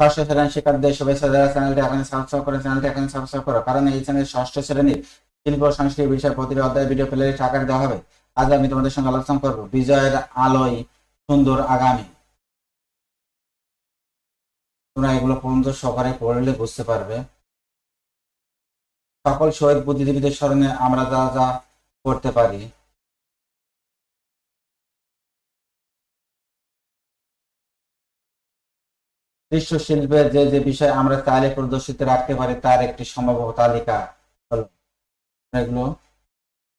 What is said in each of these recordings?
ষষ্ঠ শ্রেণির শিক্ষার্থীদের শুভেচ্ছা দেওয়া চ্যানেলটি এখন সাবস্ক্রাইব করে, চ্যানেলটি এখন সাবস্ক্রাইব করো, কারণ এই চ্যানেল ষষ্ঠ শ্রেণির শিল্প, সংস্কৃতি, বিষয়ে, প্রতিটি অধ্যায় ভিডিও প্লে আকারে দেওয়া হবে। আজ আমি তোমাদের সঙ্গে আলোচনা করব বিজয়ের আলোয় সুন্দর আগামী। তোমরা এগুলো পর্যন্ত সকালে পড়লে বুঝতে পারবে। সকল শহীদ বুদ্ধিজীবীদের স্মরণে আমরা যা যা করতে পারি। দৃশ্য শিল্পের যে যে বিষয় আমরা চাইলে প্রদর্শিত রাখতে পারি, তার একটি সম্ভাব্য তালিকা। হলো এগুলো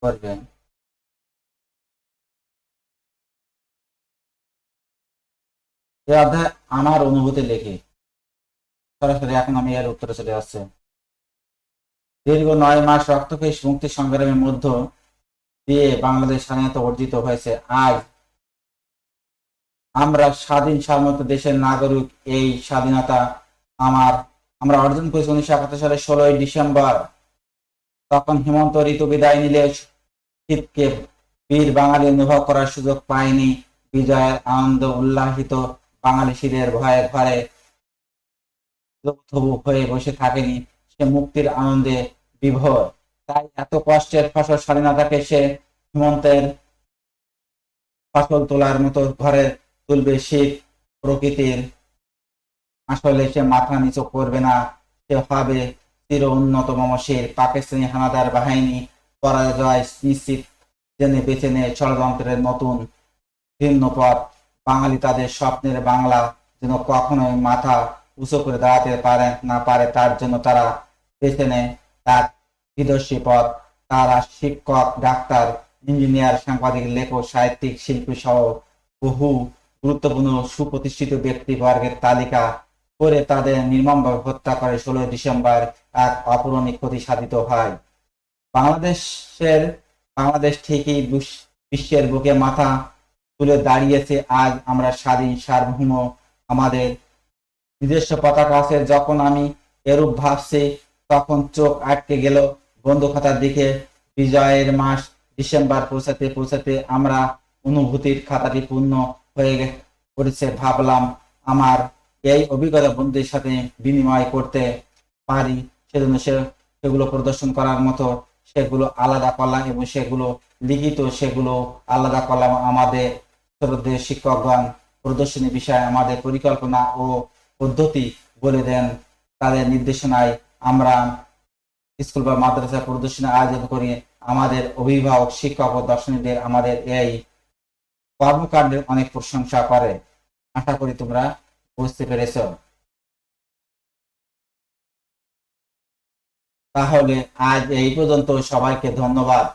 করবেন। অধ্যায় আমার অনুভূতি লিখি। সরাসরি এখন আমি এর উত্তরে চলে আসছে দীর্ঘ নয় মাস রক্তকেশ মুক্তি সংগ্রামের মধ্য দিয়ে বাংলাদেশ স্বাধীনতা অর্জিত হয়েছে। আজ আমরা স্বাধীন স্বাধীনত দেশের নাগরিক, এই স্বাধীনতা আমার, আমরা অর্জন করেছি উনিশশো একাত্তর সালের ষোলোই ডিসেম্বর। তখন হেমন্ত ঋতু বিদায় নিলে শীতকে বীর বাঙালি অনুভব করার সুযোগ পায়নি। বিজয়ের আনন্দ উল্লাসিত বাঙালি শীতের ভয়ে ঘরে হয়ে বসে থাকেনি সে মুক্তির আনন্দে বিভোর। তাই এত কষ্টের ফসল স্বাধীনতাকে সে হেমন্তের ফসল তোলার মতো ঘরে তুলবে শীত প্রকৃতির। আসলে সে মাথা নিচু করবে না, সে হবে চির উন্নত মমসের পাকিস্তানি হানাদার বাহিনী পরাজয় নিশ্চিত জেনে বেছে নেয় ষড়যন্ত্রের নতুন ভিন্ন পথ। বাঙালি তাদের স্বপ্নের বাংলা যেন কখনোই মাথা উঁচু করে দাঁড়াতে পারে না পারে, তার জন্য তারা বেছে নেয় তার বিদর্শী পথ। তারা শিক্ষক, ডাক্তার, ইঞ্জিনিয়ার, সাংবাদিক, লেখক, সাহিত্যিক শিল্পী সহ বহু গুরুত্বপূর্ণ সুপ্রতিষ্ঠিত ব্যক্তিবর্গের তালিকা করে তাদের নির্মমভাবে হত্যা করে ষোলোই ডিসেম্বর এক অপূরণীয় ক্ষতি সাধিত হয়। বাংলাদেশের, বাংলাদেশ ঠিকই বিশ- বিশ্বের বুকে মাথা তুলে দাঁড়িয়েছে। আজ আমরা স্বাধীন, সার্বভৌম আমাদের নিজস্ব পতাকা আছে। যখন আমি এরূপ ভাবছি, তখন চোখ আটকে গেল বন্ধু খাতার দিকে। বিজয়ের মাস ডিসেম্বর পৌঁছাতে পৌঁছাতে আমরা অনুভূতির খাতাটি পূর্ণ হয়ে পড়েছে। ভাবলাম আমার এই অভিজ্ঞতা বন্ধুদের সাথে বিনিময় করতে পারি। সেজন্য সে সেগুলো প্রদর্শন করার মতো সেগুলো আলাদা করলাম এবং সেগুলো লিখিত, সেগুলো আলাদা করলাম। আমাদের ছোটদের শিক্ষকগণ প্রদর্শনী বিষয়ে আমাদের পরিকল্পনা ও পদ্ধতি বলে দেন। তাদের নির্দেশনায় আমরা স্কুল বা মাদ্রাসা প্রদর্শনী আয়োজন করি আমাদের অভিভাবক, শিক্ষক ও দর্শনীদের আমাদের এই কর্মকাণ্ডের অনেক প্রশংসা করে। আশা করি তোমরা বুঝতে পেরেছ। তাহলে আজ এই পর্যন্ত সবাইকে ধন্যবাদ।